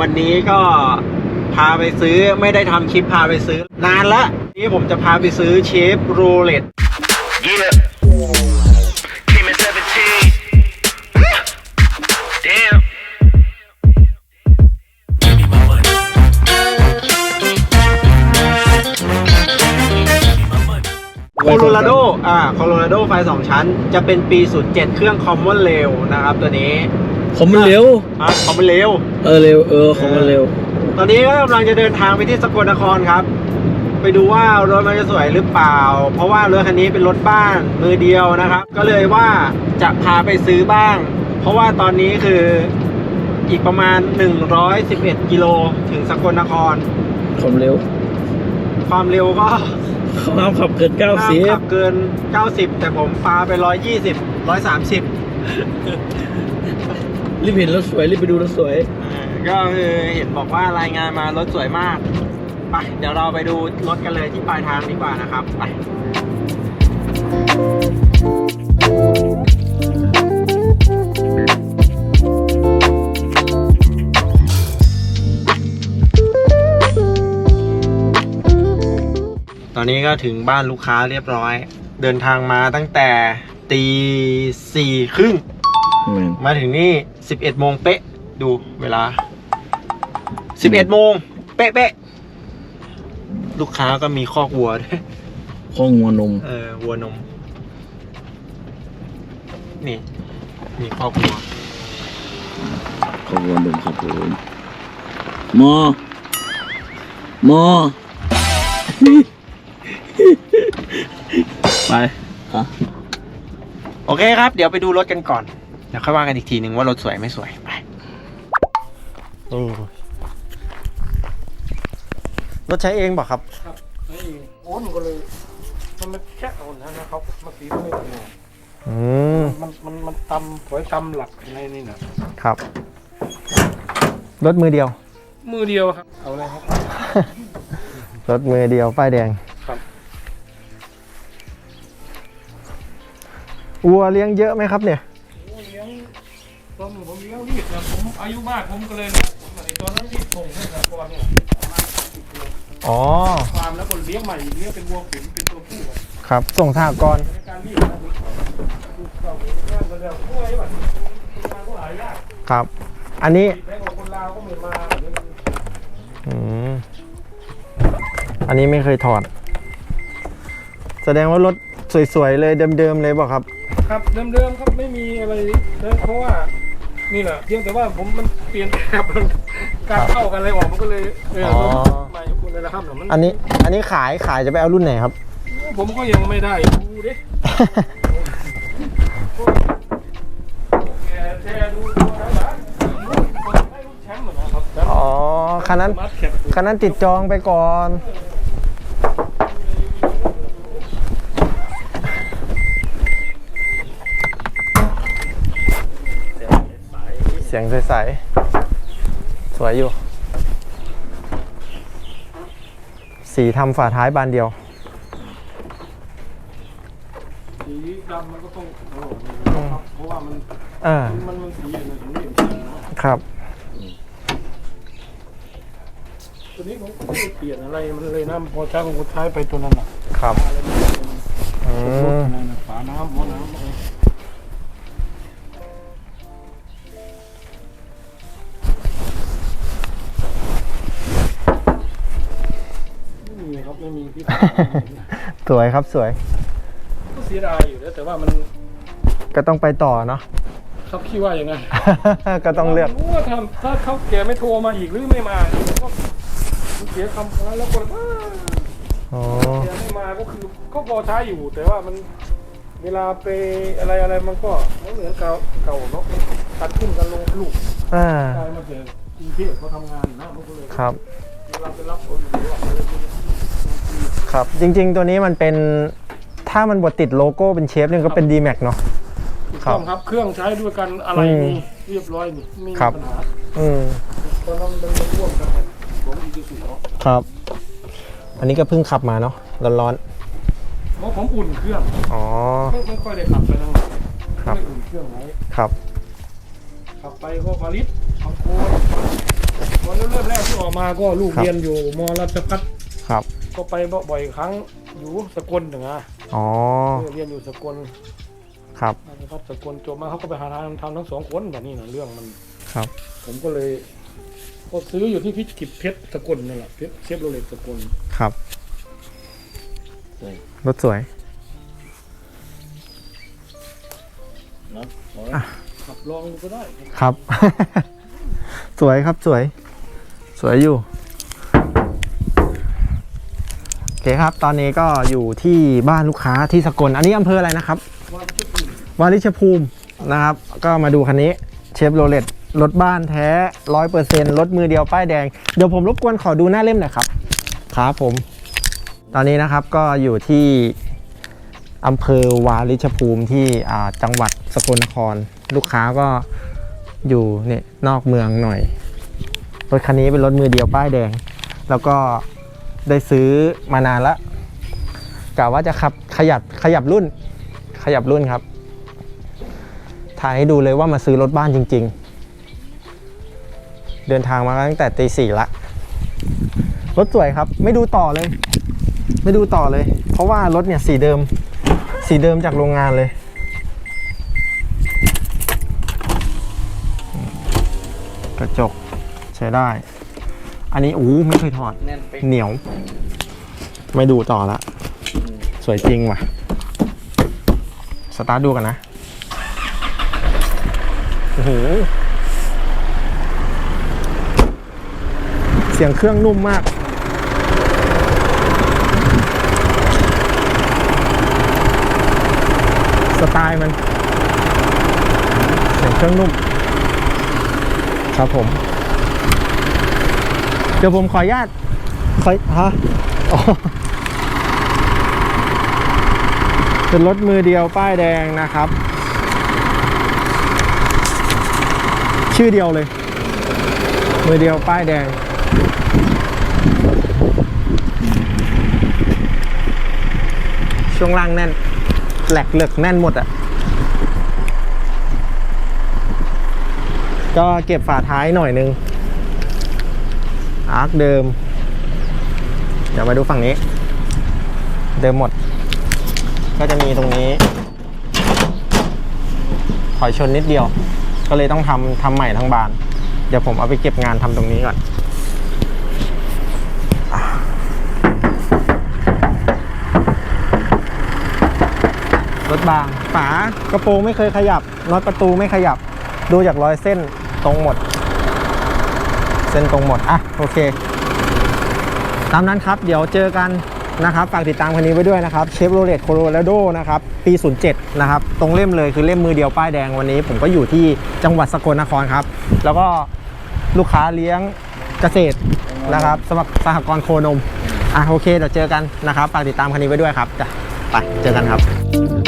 วันนี้ก็พาไปซื้อไม่ได้ทำคลิปพาไปซื้อนานละนี่ผมจะพาไปซื้อเชฟโรเลต Yeah. Came in 17. Damn. โคโลราโด อ่า โคโลราโดไฟสองชั้น จะเป็นปี 07 เครื่องคอมมอนเรลนะครับตัวนี้ ของมันเร็วอ่าคอมมอนเรลเออเร็วเออของมันเร็ว ตอนนี้ก็กำลังจะเดินทางไปที่สกลนครครับ ไปดูว่ารถมันจะสวยหรือเปล่า เพราะว่ารถคันนี้เป็นรถบ้านมือเดียวนะครับ ก็เลยว่าจะพาไปซื้อบ้าง เพราะว่าตอนนี้คืออีกประมาณ 111 กิโลถึงสกลนครของเร็ว ความเร็วก็ห้ามขับเกินเก้าสิบขับเกิน 90 แต่ผมปาไป 120 130 รีบเห็นรถสวยรีบไปดูรถสวย เออก็คือเห็นบอกว่ารายงานมารถสวยมากไปเดี๋ยวเราไปดูรถกันเลยที่ปลายทางดีกว่านะครับไปตอนนี้ก็ถึงบ้านลูกค้าเรียบร้อย เดินทางมาตั้งแต่ตีสี่ครึ่งมาถึงนี่ 11โมงเป๊ะ ดูเวลา 11โมงเป๊ะเป๊ะลูกค้าก็มีคอกวัวด้วยข้องงัวนม เออวัวนม นี่ มีคอกวัว ข้องงัวนมครับผมมอมอ ไปอะโอเคครับ เดี๋ยวไปดูรถกันก่อน เดี๋ยวค่อยว่ากันอีกทีหนึ่งว่ารถสวยไม่สวยไปโอ้รถใช้เองบอกครับครับนี่โอ้มันก็เลย มันไม่แค่โอนนะนะครับเมื่อกี้ก็ไม่เป็นไรอืม มันมันมันตำถอยตำหลักอะไรนี่นะครับ รถมือเดียว มือเดียวครับ เอาเลยครับ รถมือเดียว ป้ายแดงครับ วัวเลี้ยงเยอะไหมครับเนี่ยโอ้เลี้ยง เลี้ยงรีบนะผมอายุมากผมก็เลยนี่ยผมไอ้ตอนนั้นรีบส่งให้กับก่อนเนี่ยประมาณสิบตัวอ๋อ ฟาร์มแล้วก็เลี้ยงใหม่อีกเลี้ยงเป็นวัวขุนเป็นตัวผู้อะครับ ส่งทหกรณ์ในการรีบนะดูเก่าเนี่ยงานก็เรื่องกล้วยแบบงานก็หายากครับ อันนี้ แพงกว่าคนลาวก็ไม่มาเดี๋ยวมันอืม อันนี้ไม่เคยถอด แสดงว่ารถสวยๆเลยเดิมๆเลยบอกครับ ครับเดิมๆครับไม่มีอะไรนะเพราะว่า นี่แหละเพียงแต่ว่าผมมันเปลี่ยนแบบมันการเข้ากันอะไรออกมันก็เลยเอออ๋อใหม่หมดเลยนะครับเดี๋ยวมันอันนี้อันนี้ขายขายจะไปเอารุ่นไหนครับ ผมก็ยังไม่ได้ดูดิแกแชร์ดูตัวนะหลานให้รุ่นแชมป์เหมือนนะครับอ๋อคันนั้นมาร์ทแคปคันนั้นติดจองไปก่อนเสี ใสๆสวยอยู่ สีทำฝาท้ายบานเดียว สีดำมันก็ต้องเอาออกนะครับเพราะว่ามันอ่ามันมันสีอย่างนั้นผมไม่เห็นสีนะครับ ตัวนี้ผมก็ไม่ได้เปลี่ยนอะไรมันเลยนะพอใช้ผมก็ใช้ไปตัวนั้นน่ะครับอะไรมันเป็นอืรถมอะไรนะฝาน้ำหัวน้ำ ไรไม่มีครับไม่มีที่ สวยครับสวย ก็เสียดายอยู่นะแต่ว่ามันก็ต้องไปต่อเนาะเขาคิดว่าอย่างไงก็ต้องเลือก รู้ว่าทำถ้าเขาแกไม่โทรมาอีกหรือไม่มาเนี่ยมันก็มันเสียคำแล้วแล้วคนอ้าอ๋อ แกไม่มาก็คือก็พอใช้อยู่ แต่ว่ามันเวลาไปอะไรอะไรมันก็ไม่เหมือนเก่าเก่าเนาะการขึ้นการลงลูกอ่า กลายมาเจอกรุงเทพเขาทำงานนะมันก็เลยครับ เวลาไปรับคนหรือว่าอะไรพวกนี้ ครับ จริง ๆ ตัวนี้มันเป็นถ้ามันบดติดโลโก้เป็นเชฟเนี่ยก็เป็น d m a x เนาะ ถูกครับต้องครับ เครื่องใช้ด้วยกันอะไรอืมมีเรียบร้อยนี่ไม่มีครับ ปัญหาอืมตอนนั้นมันมันร่วมกันผมอีกสุดเนาะครับ อันนี้ก็เพิ่งขับมาเนาะร้อนเพราะผมอุ่นเครื่องๆอ๋อ ไม่ไม่ค่อยได้ขับไปทางไหนครับ ไม่อุ่นเครื่องไว้ครับ ขับไปก็ผลิตทำโค้ดออกมาก็ลูกครับ เรียนอยู่มราชพัฒครับ ก็ไปบ่อยครั้งอยู่สกลหนึ่งอะอ๋อเรียนอยู่สกลครับราชพัฒสกลจบมาเขาก็ไปหาทางทำทั้งสองคนแบบนี้นะเรื่องมันครับ ผมก็เลยก็ซื้ออยู่ที่พิจิตรเพชรสกลนั่นแหละเพชรเชฟโรเลตสกลครับรถสวยขับลองดูก็ได้ครับ สวยครับสวย สวยอยู่โอเคครับ ตอนนี้ก็อยู่ที่บ้านลูกค้าที่สกล อันนี้อำเภออะไรนะครับวาชุดอื่นวาริชภูมินะครับ ก็มาดูคันนี้เชฟโรเลตรถบ้านแท้ร้อยเปอร์เซ็นต์รถมือเดียวป้ายแดง เดี๋ยวผมรบกวนขอดูหน้าเล่มหน่อยครับ ครับผม ตอนนี้นะครับก็อยู่ที่อำเภอวาริชภูมิที่จังหวัดสกลนคร ลูกค้าก็อยู่เนี่ยนอกเมืองหน่อย รถคันนี้เป็นรถมือเดียวป้ายแดง แล้วก็ ได้ซื้อมานานละกะว่าจะขับขยับขยับรุ่น ขยับรุ่นครับ ถ่ายให้ดูเลยว่ามาซื้อรถบ้านจริง ๆ เดินทางมาตั้งแต่ตีสี่ละ รถสวยครับ ไม่ดูต่อเลย ไม่ดูต่อเลย เพราะว่ารถเนี่ยสีเดิม สีเดิมจากโรงงานเลยกระจกใช้ได้ อันนี้อู้ไม่เคยถอดเหนียว ไม่ดูต่อละ สวยจริงว่ะ สตาร์ทดูกันนะ โอ้โห เสียงเครื่องนุ่มมาก สไตล์มัน เสียงเครื่องนุ่ม ครับผม เดี๋ยวผมขออนุญาตขอฮะอ๋อเป็นรถมือเดียวป้ายแดงนะครับ ชื่อเดียวเลย มือเดียวป้ายแดงช่วงล่างแน่น แหลกเหลือกแน่นหมดอะ่ะ ก็เก็บฝาท้ายหน่อยนึง อาร์คเดิม เดี๋ยวมาดูฝั่งนี้ เดิมหมด ก็จะมีตรงนี้ ถอยชนนิดเดียว ก็เลยต้องทำทำใหม่ทั้งบาน เดี๋ยวผมเอาไปเก็บงานทำตรงนี้ก่อนรถบาง ฝากระโปรงไม่เคยขยับน็อตประตูไม่ขยับ ดูจากรอยเส้นตรงหมด เส้นตรงหมด อะ โอเค ตามนั้นครับ เดี๋ยวเจอกันนะครับ ฝากติดตามคันนี้ไว้ด้วยนะครับเชฟโรเลตโคโรราโดนะครับ ปี 07 นะครับ ตรงเล่มเลยคือเล่มมือเดียวป้ายแดงวันนี้ ผมก็อยู่ที่จังหวัดสกลนครครับ แล้วก็ลูกค้าเลี้ยงเกษตรนะครับสมัครสหกรณ์โคนม อะ โอเค เดี๋ยวเจอกันนะครับ ฝากติดตามคันนี้ไว้ด้วยครับจ้ะไป เจอกันครับ